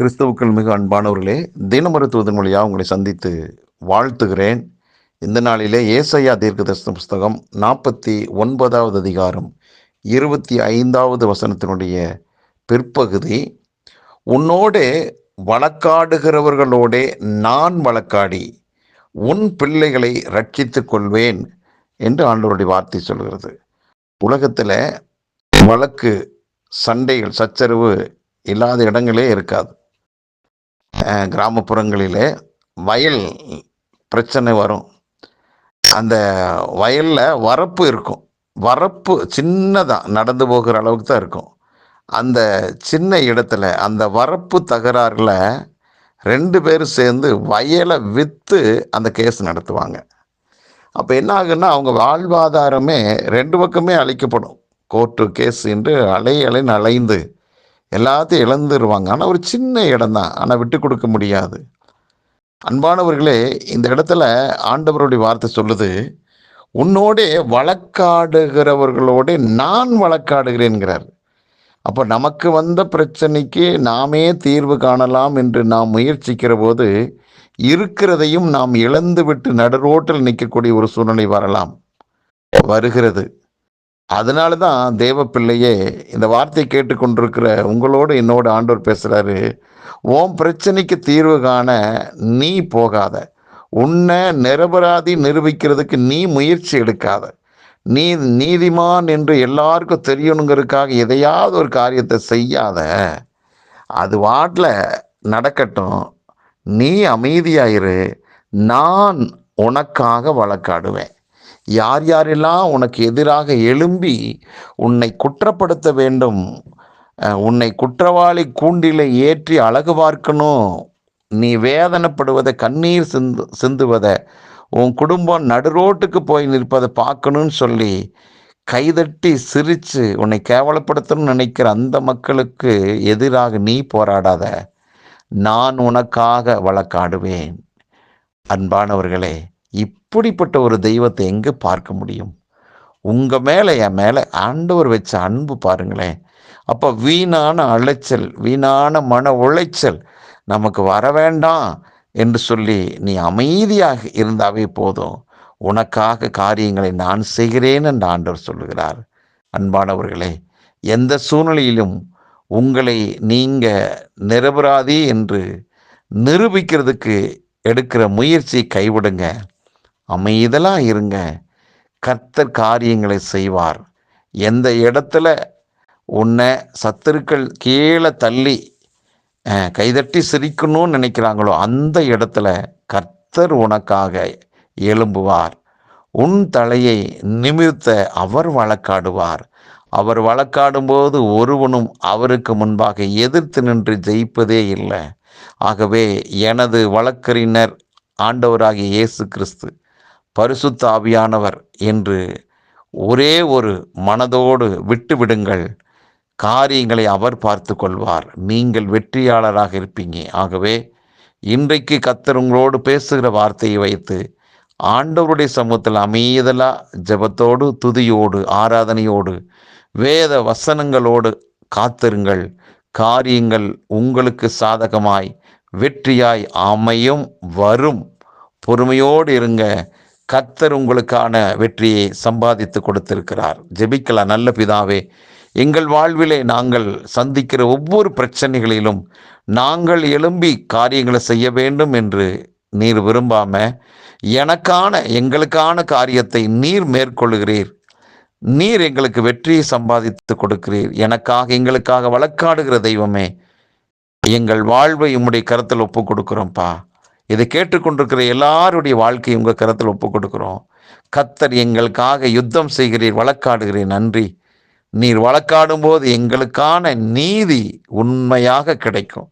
கிறிஸ்துவுக்கள் மிக அன்பானவர்களே தினமருத்துவதன் மொழியாக உங்களை சந்தித்து வாழ்த்துகிறேன். இந்த நாளிலே ஏசையா தீர்க்கதர்சன புஸ்தகம் நாற்பத்தி ஒன்பதாவது அதிகாரம் இருபத்தி ஐந்தாவது வசனத்தினுடைய பிற்பகுதி உன்னோடே வழக்காடுகிறவர்களோடே நான் வழக்காடி உன் பிள்ளைகளை ரட்சித்து கொள்வேன் என்று ஆண்டவருடைய வார்த்தை சொல்கிறது. உலகத்தில் வழக்கு சண்டைகள் சச்சரவு இல்லாத இடங்களே இருக்காது. கிராமப்புறங்களிலே வயல் பிரச்சனை வரும். அந்த வயலில் வரப்பு இருக்கும். வரப்பு சின்னதாக நடந்து போகிற அளவுக்கு தான் இருக்கும். அந்த சின்ன இடத்துல அந்த வரப்பு தகராறில் ரெண்டு பேரும் சேர்ந்து வயலை விற்று அந்த கேஸ் நடத்துவாங்க. அப்போ என்ன ஆகுன்னா அவங்க வாழ்வாதாரமே ரெண்டு பக்கமே அழிக்கப்படும். கோர்ட்டு கேஸ் என்று அலை அலைன்னு அலைந்து எல்லாத்தையும் இழந்துருவாங்க. ஆனால் ஒரு சின்ன இடம் தான் ஆனால் விட்டு கொடுக்க முடியாது. அன்பானவர்களே இந்த இடத்துல ஆண்டவருடைய வார்த்தை சொல்லுது உன்னோடே வழக்காடுகிறவர்களோட நான் வழக்காடுகிறேன்கிறார். அப்போ நமக்கு வந்த பிரச்சனைக்கு நாமே தீர்வு காணலாம் என்று நாம் முயற்சிக்கிற போது இருக்கிறதையும் நாம் இழந்து விட்டு நடுரோட்டில் நிற்கக்கூடிய ஒரு சூழ்நிலை வரலாம். வருகிறது. அதனால தான் தேவ பிள்ளையே இந்த வார்த்தை கேட்டுக்கொண்டிருக்கிற உங்களோடு என்னோட ஆண்டவர் பேசுகிறாரு உன் பிரச்சனைக்கு தீர்வு காண நீ போகாத. உன்னை நிரபராதி நிரூபிக்கிறதுக்கு நீ முயற்சி எடுக்காத. நீ நீதிமான் என்று எல்லாருக்கும் தெரியணுங்கிறதுக்காக எதையாவது ஒரு காரியத்தை செய்யாத. அது வாட்டில் நடக்கட்டும். நீ அமைதியாயிரு. நான் உனக்காக வழக்காடுவேன். யார் யாரெல்லாம் உனக்கு எதிராக எழும்பி உன்னை குற்றப்படுத்த வேண்டும் உன்னை குற்றவாளி கூண்டிலே ஏற்றி அழகு பார்க்கணும் நீ வேதனைப்படுவதை கண்ணீர் சிந்து சிந்துவதை உன் குடும்பம் நடுரோட்டுக்கு போய் நிற்பதை பார்க்கணும்னு சொல்லி கைதட்டி சிரித்து உன்னை கேவலப்படுத்தணும்னு நினைக்கிற அந்த மக்களுக்கு எதிராக நீ போராடாத. நான் உனக்காக வழக்காடுவேன். அன்பானவர்களே இப்படிப்பட்ட ஒரு தெய்வத்தை எங்கே பார்க்க முடியும்? உங்கள் மேலே என் மேலே ஆண்டவர் வச்ச அன்பு பாருங்களேன். அப்போ வீணான அலைச்சல் வீணான மன உளைச்சல் நமக்கு வர வேண்டாம் என்று சொல்லி நீ அமைதியாக இருந்தாவே போதும். உனக்காக காரியங்களை நான் செய்கிறேன் என்று ஆண்டவர் சொல்லுகிறார். அன்பானவர்களே எந்த சூழ்நிலையிலும் உங்களை நீங்க நிரபராதி என்று நிரூபிக்கிறதுக்கு எடுக்கிற முயற்சியை கைவிடுங்க. அமைதலாக இருங்க. கர்த்தர் காரியங்களை செய்வார். எந்த இடத்துல உன்னை சத்துருக்கள் கீழே தள்ளி கைதட்டி சிரிக்கணும்னு நினைக்கிறாங்களோ அந்த இடத்துல கர்த்தர் உனக்காக எழும்புவார். உன் தலையை நிமிர்த்த அவர் வழக்காடுவார். அவர் வழக்காடும்போது ஒருவனும் அவருக்கு முன்பாக எதிர்த்து நின்று ஜெயிப்பதே இல்லை. ஆகவே எனது வழக்கறிஞர் ஆண்டவராகிய இயேசு கிறிஸ்து பரிசுத்த ஆவியானவர் என்று ஒரே ஒரு மனதோடு விட்டுவிடுங்கள். காரியங்களை அவர் பார்த்து கொள்வார் நீங்கள் வெற்றியாளராக இருப்பீங்க. ஆகவே இன்றைக்கு கத்தர் உங்களோடு பேசுகிற வார்த்தையை வைத்து ஆண்டவருடைய சமூகத்தில் அமைதலா ஜெபத்தோடு துதியோடு ஆராதனையோடு வேத வசனங்களோடு காத்திருங்கள். காரியங்கள் உங்களுக்கு சாதகமாய் வெற்றியாய் அமையும் வரும். பொறுமையோடு இருங்க. கத்தர் உங்களுக்கான வெற்றியை சம்பாதித்து கொடுத்திருக்கிறார். ஜெபிக்கலாம் நல்ல பிதாவே. எங்கள் வாழ்விலே நாங்கள் சந்திக்கிற ஒவ்வொரு பிரச்சனைகளிலும் நாங்கள் எழும்பி காரியங்களை செய்ய வேண்டும் என்று நீர் விரும்பாம எனக்கான எங்களுக்கான காரியத்தை நீர் மேற்கொள்கிறீர் நீர் எங்களுக்கு வெற்றியை சம்பாதித்து கொடுக்கிறீர். எனக்காக எங்களுக்காக வழக்காடுகிற தெய்வமே எங்கள் வாழ்வை உம்முடைய கருத்தில் ஒப்பு கொடுக்குறோம்ப்பா இதை கேட்டுக்கொண்டிருக்கிற எல்லாருடைய வாழ்க்கையை உங்கள் கருத்தில் ஒப்பு கொடுக்குறோம். கத்தர் எங்களுக்காக யுத்தம் செய்கிறீர் வழக்காடுகிறீர். நன்றி. நீர் வழக்காடும் போது எங்களுக்கான நீதி உண்மையாக கிடைக்கும்.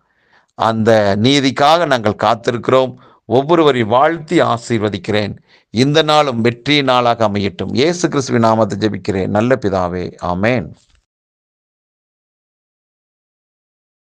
அந்த நீதிக்காக நாங்கள் காத்திருக்கிறோம். ஒவ்வொருவரை வாழ்த்தி ஆசீர்வதிக்கிறேன். இந்த நாளும் வெற்றி நாளாக அமையட்டும். இயேசு கிறிஸ்துவின் நாமத்தை ஜெபிக்கிறேன். நல்ல பிதாவே. ஆமேன்.